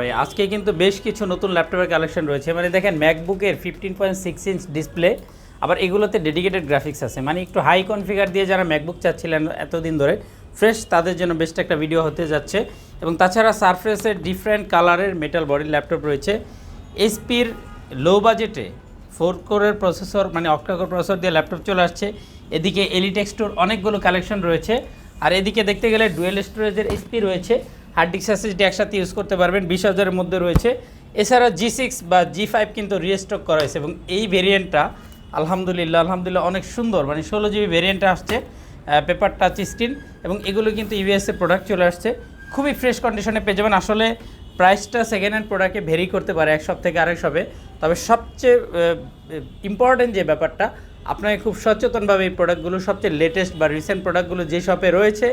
ভাই, আজকে কিন্তু বেশ কিছু নতুন ল্যাপটপের কালেকশন রয়েছে। মানে দেখেন ম্যাকবুকের fifteen point six inch display আবার এগুলোতে ডেডিকেটেড গ্রাফিক্স আছে। মানে একটু হাই কনফিগার দিয়ে যারা ম্যাকবুক চাচ্ছিলেন এতদিন ধরে ফ্রেশ তাদের জন্য বেস্ট একটা ভিডিও হতে যাচ্ছে। এবং তাছাড়া সারফেসের ডিফারেন্ট কালারের মেটাল বডির ল্যাপটপ রয়েছে। এসপির লো বাজেটে ফোর কোরের প্রসেসর মানে অক্টাকোর প্রসেসর দিয়ে ল্যাপটপ চলে আসছে। এদিকে এলিটেক্সটোর অনেকগুলো কালেকশন রয়েছে। আর এদিকে দেখতে গেলে ডুয়েল স্টোরেজের এইচপি রয়েছে। হার্ড ডিস্ক এসএসডি একসাথে ইউজ করতে পারবেন। বিশ হাজারের মধ্যে রয়েছে। এছাড়া জি সিক্স বা জি ফাইভ কিন্তু রিস্টক করা হয়েছে এবং এই ভেরিয়েন্টটা আলহামদুলিল্লাহ আলহামদুলিল্লাহ অনেক সুন্দর। মানে ষোলো জিবি ভেরিয়েন্টটা আসছে পেপার টাচ স্ক্রিন এবং এগুলো কিন্তু ইউএসএ প্রোডাক্ট চলে আসছে। খুবই ফ্রেশ কন্ডিশনে পেয়ে যাবেন। আসলে প্রাইসটা সেকেন্ড হ্যান্ড প্রোডাক্টে ভেরি করতে পারে এক সব থেকে আরেক সবে তবে সবচেয়ে ইম্পর্টেন্ট যে ব্যাপারটা, আপনাকে খুব সচেতনভাবে এই প্রোডাক্টগুলো সবচেয়ে লেটেস্ট বা রিসেন্ট প্রোডাক্টগুলো যে শপে রয়েছে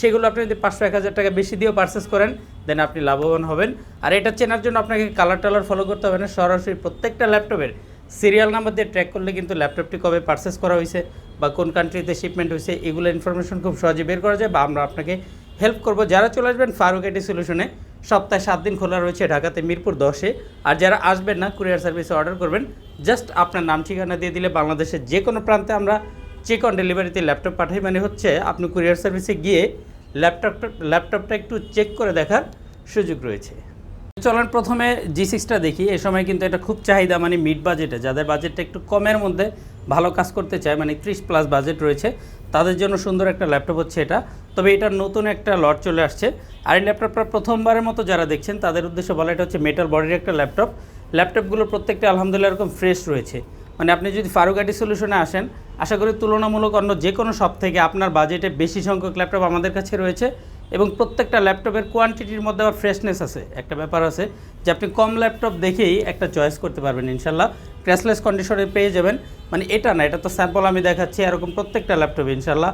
সেগুলো আপনি যদি পাঁচশো, এক হাজার টাকা বেশি দিয়েও পারচেস করেন দেন আপনি লাভবান হবেন। আর এটা চেনার জন্য আপনাকে কালার টালার ফলো করতে হবে না, সরাসরি প্রত্যেকটা ল্যাপটপের সিরিয়াল নাম্বার দিয়ে ট্র্যাক করলে কিন্তু ল্যাপটপটি কবে পারচেস করা হয়েছে বা কোন কান্ট্রিতে শিপমেন্ট হয়েছে, এগুলো ইনফরমেশন খুব সহজে বের করা যায় বা আমরা আপনাকে হেল্প করব। যারা চলে আসবেন ফারুক এটি সলিউশনে সপ্তাহে সাত দিন খোলা রয়েছে ঢাকাতে, মিরপুর দশে। আর যারা আসবেন না কুরিয়ার সার্ভিসে অর্ডার করবেন জাস্ট আপনার নাম ঠিকানা দিয়ে দিলে বাংলাদেশের যে কোনো প্রান্তে আমরা চেক অন ডেলিভারিতে ল্যাপটপ পাঠাই মানে হচ্ছে আপনি কুরিয়ার সার্ভিসে গিয়ে ল্যাপটপটা ল্যাপটপটা একটু চেক করে দেখার সুযোগ রয়েছে। চলেন প্রথমে জি সিক্সটা দেখি। এ সময় কিন্তু এটা খুব চাহিদা মানে মিড বাজেটে যাদের বাজেটটা একটু কমের মধ্যে ভালো কাজ করতে চায় মানে ত্রিশ প্লাস বাজেট রয়েছে, তাদের জন্য সুন্দর একটা ল্যাপটপ হচ্ছে এটা। তবে এটার নতুন একটা লট চলে আসছে। আর এই ল্যাপটপটা প্রথমবারের মতো যারা দেখছেন, তাদের উদ্দেশ্যে বলা এটা হচ্ছে মেটাল বডির একটা ল্যাপটপ ল্যাপটপগুলো প্রত্যেকটা আলহামদুলিল্লাহ এরকম ফ্রেশ রয়েছে। মানে আপনি যদি ফারুকাটি সলিউশনে আসেন, আশা করি তুলনামূলক অন্য যে কোনো শপ থেকে আপনার বাজেটে বেশি সংখ্যক ল্যাপটপ আমাদের কাছে রয়েছে এবং প্রত্যেকটা ল্যাপটপের কোয়ান্টিটির মধ্যে আবার ফ্রেশনেস আছে। একটা ব্যাপার আছে যে আপনি কম ল্যাপটপ দেখেই একটা চয়েস করতে পারবেন ইনশাল্লাহ। ক্র্যাশলেস কন্ডিশনে পেয়ে যাবেন। মানে এটা না, এটা তো স্যাম্পল আমি দেখাচ্ছি, এরকম প্রত্যেকটা ল্যাপটপ ইনশাল্লাহ।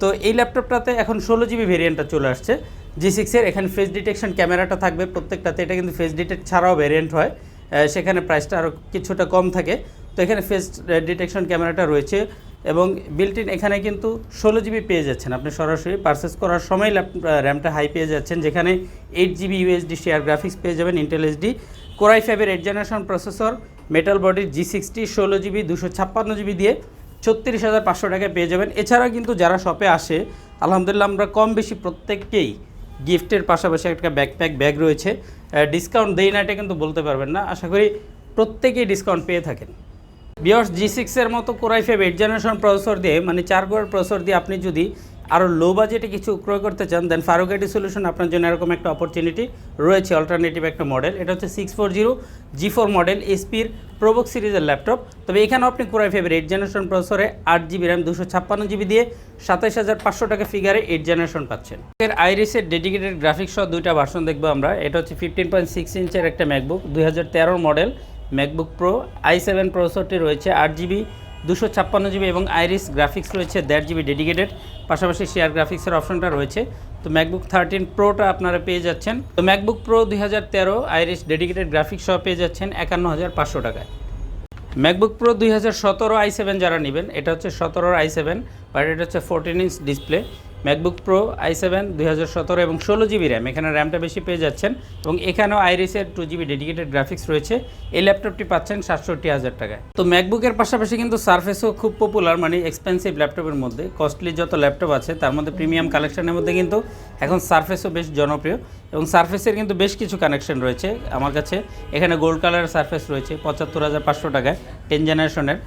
তো এই ল্যাপটপটাতে এখন ষোলো জিবি ভেরিয়েন্টটা চলে আসছে। জি সিক্সের এখানে ফেস ডিটেকশন ক্যামেরাটা থাকবে প্রত্যেকটাতে, এটা কিন্তু ফেস ডিটেক্ট ছাড়াও ভেরিয়েন্ট হয়। সেখানে প্রাইসটা আরও কিছুটা কম থাকে। তো এখানে ফেস ডিটেকশন ক্যামেরাটা রয়েছে এবং বিল্ট ইন এখানে কিন্তু ষোলো জিবি পেয়ে যাচ্ছেন। আপনি সরাসরি পারচেস করার সময় র্যামটা হাই পেয়ে যাচ্ছেন, যেখানে eight GB UHD share graphics পেয়ে যাবেন ইন্টেল এসডি কোরাই ফাইভের এইট জেনারেশন প্রসেসর মেটাল বডির জি সিক্সটি ষোলো জিবি দুশো ছাপ্পান্ন জিবি দিয়ে ছত্রিশ হাজার পাঁচশো টাকায় পেয়ে যাবেন। এছাড়া কিন্তু যারা শপে আসে, আলহামদুলিল্লাহ আমরা কম বেশি প্রত্যেককেই গিফটের পাশাপাশি একটা ব্যাকপ্যাক ব্যাগ রয়েছে। ডিসকাউন্ট দেই না এটা কিন্তু বলতে পারবেন না। আশা করি প্রত্যেকেই ডিসকাউন্ট পেয়ে থাকেন। বিয়স জি সিক্সের মতো core i five eight generation processor দিয়ে মানে চার কোরের প্রসেসর দিয়ে আপনি যদি আরও লো বাজেটে কিছু ক্রয় করতে চান দেন ফারুকাটি সলিউশন আপনার জন্য এরকম একটা অপরচুনিটি রয়েছে অল্টারনেটিভ একটা মডেল এটা হচ্ছে six four zero G four model এসপির প্রোবক সিরিজের ল্যাপটপ তবে এখানেও আপনি কোরাই ফাইভের এইট জেনারেশন প্রসেসরে আট জিবি র্যাম দুশো ছাপ্পান্ন জিবি দিয়ে সাতাইশ হাজার পাঁচশো টাকা ফিগারে এইট জেনারেশন পাচ্ছেন। এর আইরিসের ডেডিকেটেড গ্রাফিক্স সহ দুইটা ভার্সন দেখব আমরা। এটা হচ্ছে ফিফটিন পয়েন্ট সিক্স ইঞ্চের একটা ম্যাকবুক দুই হাজার তেরোর model MacBook Pro i seven প্রসেসরটি রয়েছে আট জিবি দুশো ছাপ্পান্ন জিবি এবং আইরিস গ্রাফিক্স রয়েছে দেড় জিবি ডেডিকেটেড পাশাপাশি শেয়ার গ্রাফিক্সের অপশনটা রয়েছে। তো ম্যাকবুক থার্টিন প্রোটা আপনারা পেয়ে যাচ্ছেন। তো ম্যাকবুক প্রো দুই হাজার তেরো আইরিস ডেডিকেটেড গ্রাফিক্স সহ পেয়ে যাচ্ছেন একান্ন হাজার পাঁচশো টাকায়। ম্যাকবুক প্রো দুই হাজার সতেরো আই সেভেন যারা নেবেন, এটা হচ্ছে সতেরোর আই সেভেন বাট এটা হচ্ছে fourteen inch display MacBook Pro i seven দুই হাজার সতেরো এবং ষোলো জিবি র্যাম এখানে র্যামটা বেশি পেয়ে যাচ্ছেন এবং এখানেও আইরিসের টু জিবি ডেডিকেটেড গ্রাফিক্স রয়েছে। এই ল্যাপটপটি পাচ্ছেন সাতষট্টি হাজার টাকায়। তো ম্যাকবুকের পাশাপাশি কিন্তু সার্ফেসও খুব পপুলার মানে এক্সপেন্সিভ ল্যাপটপের মধ্যে। কস্টলি যত ল্যাপটপ আছে, তার মধ্যে প্রিমিয়াম কালেকশনের মধ্যে কিন্তু এখন সার্ফেসও বেশ জনপ্রিয়। এবং সার্ফেসের কিন্তু বেশ কিছু কানেকশন রয়েছে আমার কাছে। এখানে গোল্ড কালারের সার্ফেস রয়েছে, পঁচাত্তর হাজার পাঁচশো টাকায় টেন জেনারেশনের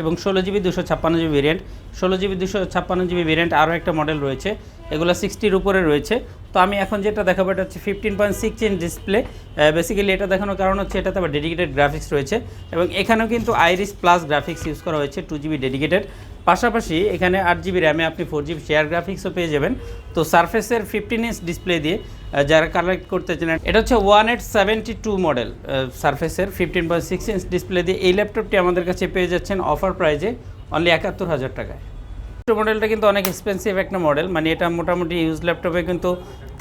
এবং ষোলো জিবি দুশো ছাপ্পান্ন জিবি ভেরিয়েন্ট ষোলো জিবি দুশো ছাপ্পান্ন জিবি ভেরিয়েন্ট আরও একটা মডেল রয়েছে, এগুলো সিক্সটির উপরে রয়েছে। তো আমি এখন যেটা দেখাবো এটা হচ্ছে fifteen point six inch display basically এটা দেখানোর কারণ হচ্ছে এটাতে আবার ডেডিকেটেড গ্রাফিক্স রয়েছে। এবং এখানেও কিন্তু আইরিস প্লাস গ্রাফিক্স ইউজ করা হয়েছে টু জিবি ডেডিকেটেড পাশাপাশি এখানে আট জিবি র্যামে আপনি ফোর জিবি শেয়ার গ্রাফিক্সও পেয়ে যাবেন। তো সার্ফেসের ফিফটিন ইঞ্চ ডিসপ্লে দিয়ে যারা কালেক্ট করতে চান, এটা হচ্ছে one eight seventy two model সার্ফেসের fifteen point six inch display দিয়ে এই ল্যাপটপটি আমাদের কাছে পেয়ে যাচ্ছেন অফার প্রাইজে অনলি একাত্তর হাজার টাকায়। মডেলটা কিন্তু অনেক এক্সপেন্সিভ একটা মডেল মানে এটা মোটামুটি ইউজ ল্যাপটপে কিন্তু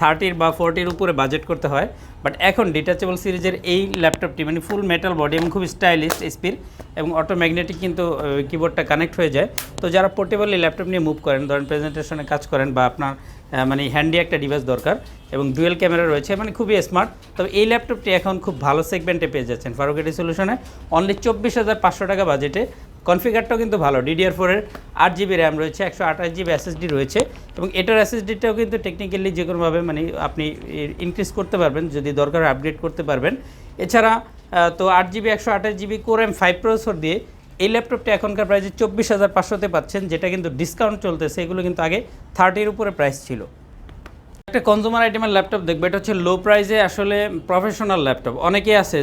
থার্টির বা ফোরটির উপরে বাজেট করতে হয়। বাট এখন ডিটাচেবল সিরিজের এই ল্যাপটপটি মানে ফুল মেটাল বডি এবং খুব স্টাইলিশ স্পির এবং অটোম্যাগনেটিক কিন্তু কিবোর্ডটা কানেক্ট হয়ে যায়। তো যারা পোর্টেবলি ল্যাপটপ নিয়ে মুভ করেন, ধরেন প্রেজেন্টেশনে কাজ করেন বা আপনার মানে হ্যান্ডি একটা ডিভাইস দরকার এবং ডুয়েল ক্যামেরা রয়েছে মানে খুবই স্মার্ট তবে এই ল্যাপটপটি এখন খুব ভালো সেগমেন্টে পেয়ে যাচ্ছেন ফারুকেটি সলিউশনে অনলি চব্বিশ হাজার পাঁচশো টাকা বাজেটে কনফিগারটাও কিন্তু ভালো ডিডিআর ফোরের আট জিবি র্যাম রয়েছে, একশো আঠাশ জিবি এসএসডি রয়েছে এবং এটার এসএসডিটাও কিন্তু টেকনিক্যালি যে কোনোভাবে মানে আপনি ইনক্রিজ করতে পারবেন, যদি দরকার আপগ্রেড করতে পারবেন। এছাড়া তো আট জিবি একশো আঠাশ GB core M five processor দিয়ে এই ল্যাপটপটা এখনকার প্রাইসে চব্বিশ হাজার পাঁচশোতে পাচ্ছেন, যেটা কিন্তু ডিসকাউন্ট চলতেছে, এগুলো কিন্তু আগে থার্টির উপরে প্রাইস ছিল। একটা কনজুমার আইটেমের ল্যাপটপ দেখবে। এটা হচ্ছে লো প্রাইসে আসলে প্রফেশনাল ল্যাপটপ অনেকেই আছে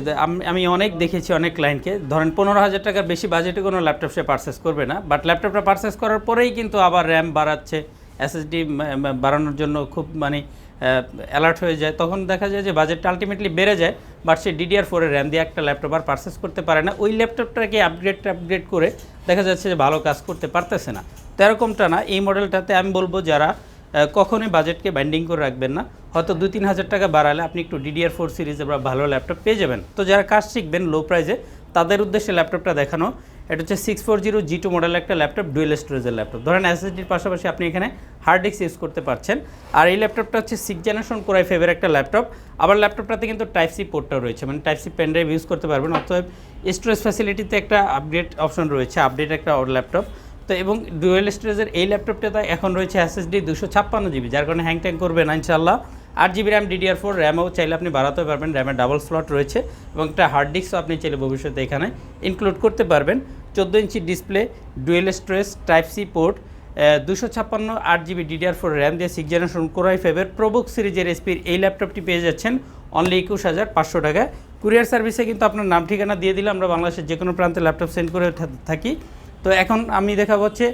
আমি অনেক দেখেছি অনেক ক্লায়েন্টকে ধরেন পনেরো হাজার টাকার বেশি বাজেটে কোনো ল্যাপটপ সে পারচেস করবে না। বাট ল্যাপটপটা পারচেস করার পরেই কিন্তু আবার র্যাম বাড়াচ্ছে এসএসডি বাড়ানোর জন্য খুব মানে অ্যালার্ট হয়ে যায়। তখন দেখা যায় যে বাজেটটা আলটিমেটলি বেড়ে যায় বাট সে ডিডিআর ফোরের র্যাম দিয়ে একটা ল্যাপটপ আর পারচেস করতে পারে না। ওই ল্যাপটপটাকে আপগ্রেড আপগ্রেড করে দেখা যাচ্ছে যে ভালো কাজ করতে পারতেছে না। তো এরকমটা না, এই মডেলটাতে আমি বলব যারা কখনোই বাজেটকে বাইন্ডিং করে রাখবেন না। হয়তো দু তিন হাজার টাকা বাড়ালে আপনি একটু ডিডিআর ফোর সিরিজে বা ভালো ল্যাপটপ পেয়ে যাবেন। তো যারা কাজ শিখবেন লো প্রাইজে তাদের উদ্দেশ্যে ল্যাপটপটা দেখানো। এটা হচ্ছে six four zero G two model একটা ল্যাপটপ ডুয়েল স্টোরেজের ল্যাপটপ ধরেন এসএসডির পাশাপাশি আপনি এখানে হার্ড ডিস্ক ইউজ করতে পারছেন। আর এই ল্যাপটপটা হচ্ছে সিক্স জেনারেশন কোরাই ফেভের একটা ল্যাপটপ আবার ল্যাপটপটাতে কিন্তু টাইপ সি পোর্টটাও রয়েছে। মানে type C pen drive use করতে পারবেন। অতএব স্টোরেজ ফ্যাসিলিটিতে একটা আপডেট অপশন রয়েছে আপডেট একটা ল্যাপটপ তো এবং ডুয়েল স্টোরেজের এই ল্যাপটপটা ল্যাপটপটাতে এখন রয়েছে এসএসডি দুশো ছাপ্পান্ন জিবি, যার কারণে হ্যাং ট্যাং করবে না ইনশাল্লাহ আট জিবি র্যাম ডিডিআর ফোর র্যামও চাইলে আপনি বাড়াতে পারবেন র্যামের ডাবল স্লট রয়েছে এবং একটা হার্ড ডিস্কও আপনি চাইলে ভবিষ্যতে এখানে ইনক্লুড করতে পারবেন। চোদ্দ ইঞ্চি display dual storage type C port দুশো ছাপ্পান্ন, আট জিবি ডিডিআর ফোর র্যাম দিয়ে সিক্স জেনারেশন কোরাই ফেভের প্রবুক সিরিজের এসপির এই ল্যাপটপটি পেয়ে যাচ্ছেন অনলি একুশ হাজার পাঁচশো টাকায়। কুরিয়ার সার্ভিসে কিন্তু আপনার নাম, ঠিকানা দিয়ে দিলে আমরা বাংলাদেশের যে কোনো প্রান্তে ল্যাপটপ সেন্ড করে থাকি। তো এখন আমি দেখাবো হচ্ছে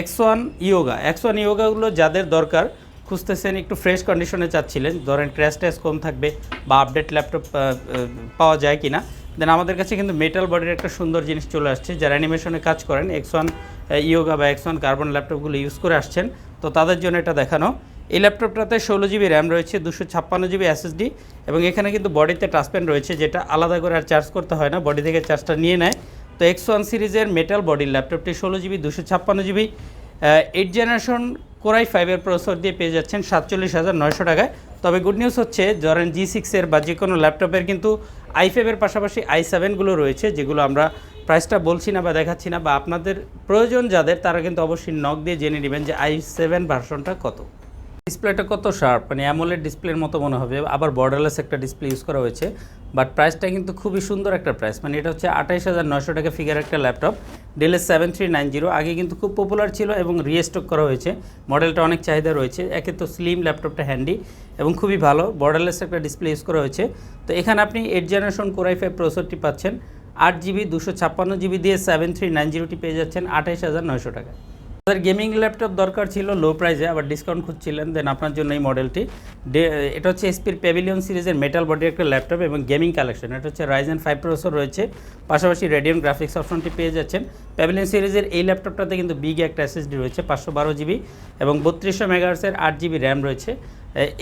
X one Yoga X one ইয়োগাগুলো যাদের দরকার, খুঁজতেছেন একটু ফ্রেশ কন্ডিশনে চাচ্ছিলেন, ধরেন ক্র্যাশ ট্যাশ কম থাকবে বা আপডেট ল্যাপটপ পাওয়া যায় কি না দেন আমাদের কাছে কিন্তু মেটাল বডির একটা সুন্দর জিনিস চলে আসছে, যারা অ্যানিমেশনে কাজ করেন এক্স ওয়ান ইয়োগা বা এক্স ওয়ান কার্বন ল্যাপটপগুলো ইউজ করে আসছেন। তো তাদের জন্য এটা দেখানো। এই ল্যাপটপটাতে ষোলো জিবি র্যাম রয়েছে, দুশো ছাপ্পান্ন জিবি এসএসডি এবং এখানে কিন্তু বডিতে টাচপেন রয়েছে, যেটা আলাদা করে আর চার্জ করতে হয় না বডি থেকে চার্জটা নিয়ে নেয়। তো এক্স ওয়ান সিরিজের মেটাল বডির ল্যাপটপটি ষোলো জিবি, দুশো ছাপ্পান্ন GB eight generation core i ফাইভের প্রসেসর দিয়ে পেয়ে যাচ্ছেন সাতচল্লিশ হাজার নয়শো টাকায়। তবে গুড নিউজ হচ্ছে, ধরেন জি সিক্সের বা যে কোনো ল্যাপটপের কিন্তু আই ফাইভের পাশাপাশি আই সেভেনগুলো রয়েছে, যেগুলো আমরা প্রাইসটা বলছি না বা দেখাচ্ছি না, বা আপনাদের প্রয়োজন যাদের, তারা কিন্তু অবশ্যই নক দিয়ে জেনে নেবেন যে আই সেভেন ভার্সনটা কত। ডিসপ্লেটা কত শার্প মানে অ্যামোলেড ডিসপ্লের মতো মনে হবে। আবার বর্ডারলেস একটা ডিসপ্লে ইউজ করা হয়েছে। বাট প্রাইসটা কিন্তু খুবই সুন্দর একটা প্রাইস মানে এটা হচ্ছে আঠাইশ হাজার নয়শো টাকা ফিগার একটা ল্যাপটপ ডেলের সেভেন থ্রি নাইন জিরো আগে কিন্তু খুব পপুলার ছিল এবং রিস্টক করা হয়েছে। মডেলটা অনেক চাহিদা রয়েছে। একে তো স্লিম ল্যাপটপটা হ্যান্ডি এবং খুবই ভালো। বর্ডারলেস একটা ডিসপ্লে ইউজ করা হয়েছে। তো এখানে আপনি eight generation core i five প্রসেসরটি পাচ্ছেন। আট জিবি দুশো ছাপ্পান্ন জিবি দিয়ে সেভেন থ্রি নাইন জিরোটি পেয়ে যাচ্ছেন আঠাইশ হাজার নয়শো টাকা আমাদের গেমিং ল্যাপটপ দরকার ছিল লো প্রাইসে আবার ডিসকাউন্ট খুঁজছিলেন দেন আপনার জন্য এই মডেলটি এটা হচ্ছে এসপির প্যাভিলিয়ন সিরিজের মেটাল বডি একটা ল্যাপটপ এবং গেমিং কালেকশন এটা হচ্ছে রাইজেন ফাইভ প্রসেসর রয়েছে। পাশাপাশি রেডিয়ন গ্রাফিক্স অপশনটি পেয়ে যাচ্ছেন। প্যাভিলিয়ন সিরিজের এই ল্যাপটপটাতে কিন্তু বিগ একটা এসএসডি রয়েছে, পাঁচশো বারো জিবি এবং বত্রিশশো মেগাহার্সের আট জিবি র্যাম রয়েছে।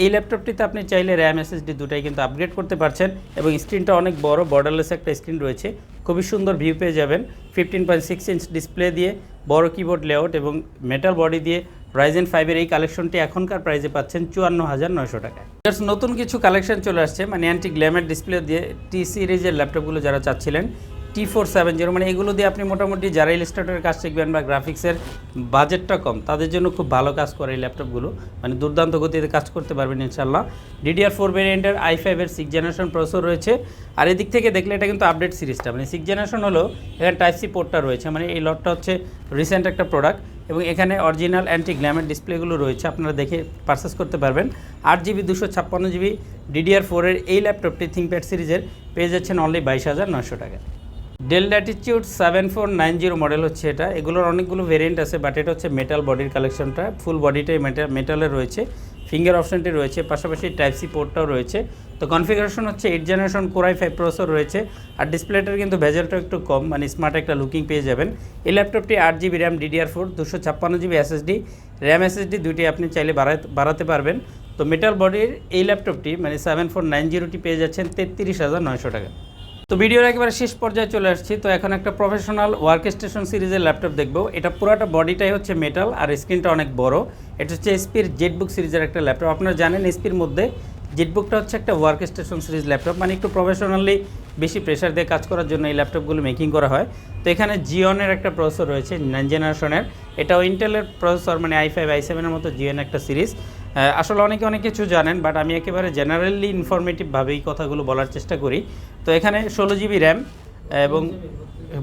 এই ল্যাপটপটিতে আপনি চাইলে র্যাম এসএসডি দুটাই কিন্তু আপগ্রেড করতে পারছেন এবং স্ক্রিনটা অনেক বড় বর্ডারলেস একটা স্ক্রিন রয়েছে। খুবই সুন্দর ভিউ পেয়ে যাবেন। Fifteen point six inch display দিয়ে, বড় কিবোর্ড লেআউট এবং মেটাল বডি দিয়ে রাইজেন ফাইভের এই কালেকশনটি এখনকার প্রাইসে পাচ্ছেন চুয়ান্ন হাজার নয়শো টাকায়। নতুন কিছু কালেকশন চলে আসছে মানে অ্যান্টি গ্ল্যামের ডিসপ্লে দিয়ে টি সিরিজের ল্যাপটপগুলো যারা চাচ্ছিলেন টি ফোর সেভেন জিরো মানে এগুলো দিয়ে আপনি মোটামুটি যারা ইলিস্ট্রেটরের কাজ শিখবেন বা গ্রাফিক্সের বাজেটটা কম, তাদের জন্য খুব ভালো কাজ করে এই ল্যাপটপগুলো মানে দুর্দান্ত গতিতে কাজ করতে পারবেন ইনশাল্লাহ ডিডিআর ফোর ভেরিয়েন্টের আই ফাইভের সিক্স জেনারেশন প্রসেসর রয়েছে। আর এদিক থেকে দেখলে এটা কিন্তু আপডেট সিরিজটা মানে সিক্স জেনারেশন হলো এখানে টাইপ সি পোর্টটা রয়েছে। মানে এই লটটা হচ্ছে রিসেন্ট একটা প্রোডাক্ট এবং এখানে অরিজিনাল অ্যান্টি গ্ল্যামের ডিসপ্লেগুলো রয়েছে। আপনারা দেখে পারচেস করতে পারবেন। আট জিবি, দুশো ছাপ্পান্ন জিবি ডিডিআর ফোরের এই ল্যাপটপটি থিঙ্কপ্যাড সিরিজের পেয়ে যাচ্ছেন অনলি বাইশ হাজার নশো টাকা। Dell Latitude seven four nine zero model হচ্ছে এটা। এগুলোর অনেকগুলো ভেরিয়েন্ট আছে বাট এটা হচ্ছে মেটাল বডির কালেকশনটা ফুল বডিটাই মেটাল মেটালের রয়েছে। ফিঙ্গার অপশনটি রয়েছে, পাশাপাশি টাইপ সি পোর্টটাও রয়েছে। তো কনফিগারেশন হচ্ছে eight generation core i five processor রয়েছে। আর ডিসপ্লেটার কিন্তু ভেজালটা একটু কম মানে স্মার্ট একটা লুকিং পেয়ে যাবেন। এই ল্যাপটপটি আট জিবি র্যাম ডিডিআর ফোর দুশো ছাপ্পান্ন জিবি এসএসডি র্যাম এসএসডি দুইটি আপনি চাইলে বাড়াতে পারবেন। তো মেটাল বডির এই ল্যাপটপটি মানে সেভেন ফোর নাইন জিরোটি পেয়ে যাচ্ছেন তেত্রিশ হাজার নয়শো টাকা। তো ভিডিওর একেবারে শেষ পর্যায়ে চলে আসছি। তো এখন একটা প্রফেশনাল ওয়ার্ক স্টেশন সিরিজের ল্যাপটপ দেখব। এটা পুরোটা বডিটাই হচ্ছে মেটাল আর স্ক্রিনটা অনেক বড়। এটা হচ্ছে এসপির জেটবুক সিরিজের একটা ল্যাপটপ আপনারা জানেন এসপির মধ্যে জেটবুকটা হচ্ছে একটা ওয়ার্ক স্টেশন সিরিজ ল্যাপটপ মানে একটু প্রফেশনালি বেশি প্রেশার দিয়ে কাজ করার জন্য এই ল্যাপটপগুলো মেকিং করা হয়। তো এখানে জিওনের একটা প্রসেসর রয়েছে নাইন জেনারেশনের এটাও ইন্টেলের প্রসেসর মানে আই ফাইভ আই সেভেনের মতো জিওন একটা সিরিজ আসলে অনেকে অনেক কিছু জানেন বাট আমি একেবারে জেনারেলি ইনফরমেটিভভাবে এই কথাগুলো বলার চেষ্টা করি। তো এখানে ষোলো জিবি র্যাম এবং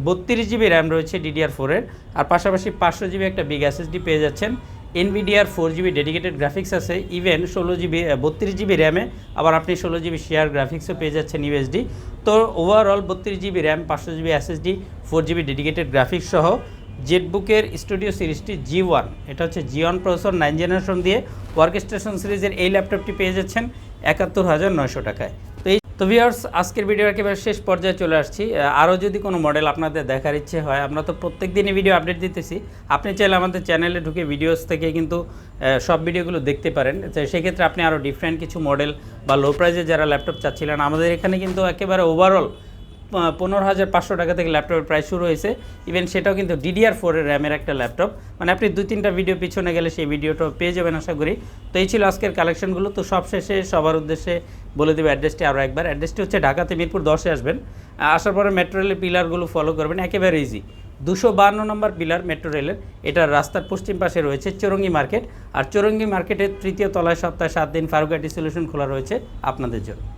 বত্রিশ জিবি র্যাম রয়েছে ডিডিআর ফোরের আর পাশাপাশি পাঁচশো জিবি একটা বিগ এসএসডি পেয়ে যাচ্ছেন। NVIDIA four GB dedicated graphics আছে ইভেন ষোলো জিবি বত্রিশ জিবি র্যামে আবার আপনি ষোলো জিবি শেয়ার গ্রাফিক্সও পেয়ে যাচ্ছেন ইউএসডি তো ওভারঅল বত্রিশ জিবি র্যাম পাঁচশো GB SSD four GB dedicated graphics সহ জেটবুকের স্টুডিও সিরিজটি জি ওয়ান। এটা হচ্ছে G one processor nine generation দিয়ে ওয়ার্ক স্টেশন সিরিজের এই ল্যাপটপটি পেয়ে যাচ্ছেন একাত্তর হাজার নয়শো টাকায়। তো এই তো ভিউয়ার্স আজকের ভিডিও একেবারে শেষ পর্যায়ে চলে আসছি। আরও যদি কোনো মডেল আপনাদের দেখার ইচ্ছে হয়, আমরা তো প্রত্যেক দিনই ভিডিও আপডেট দিতেছি। আপনি চাইলে আমাদের চ্যানেলে ঢুকে ভিডিওস থেকে কিন্তু সব ভিডিওগুলো দেখতে পারেন। তো সেক্ষেত্রে আপনি আরও ডিফারেন্ট কিছু মডেল বা লো প্রাইজে যারা ল্যাপটপ চাচ্ছিলেন, আমাদের এখানে কিন্তু একেবারে ওভারঅল পনেরো হাজার পাঁচশো টাকা থেকে ল্যাপটপের প্রাইস শুরু হয়েছে। ইভেন সেটাও কিন্তু ডিডিআর ফোরের র্যামের একটা ল্যাপটপ মানে আপনি দুই তিনটা ভিডিও পিছনে গেলে সেই ভিডিওটা পেয়ে যাবেন আশা করি। তো এই ছিল আজকের কালেকশনগুলো তো সব শেষে সবার উদ্দেশ্যে বলে দেবে অ্যাড্রেসটি আরও একবার। অ্যাড্রেসটি হচ্ছে ঢাকাতে মিরপুর দশে আসবেন। আসার পরে মেট্রো রেলের পিলারগুলো ফলো করবেন। একেবারে ইজি দুশো বান্ন নম্বর পিলার মেট্রো রেলের এটার রাস্তার পশ্চিম পাশে রয়েছে চৌরঙ্গি মার্কেট আর চৌরঙ্গি মার্কেটের তৃতীয় তলায় সপ্তাহে সাত দিন ফারুকাটি সলিউশন খোলা রয়েছে আপনাদের জন্য।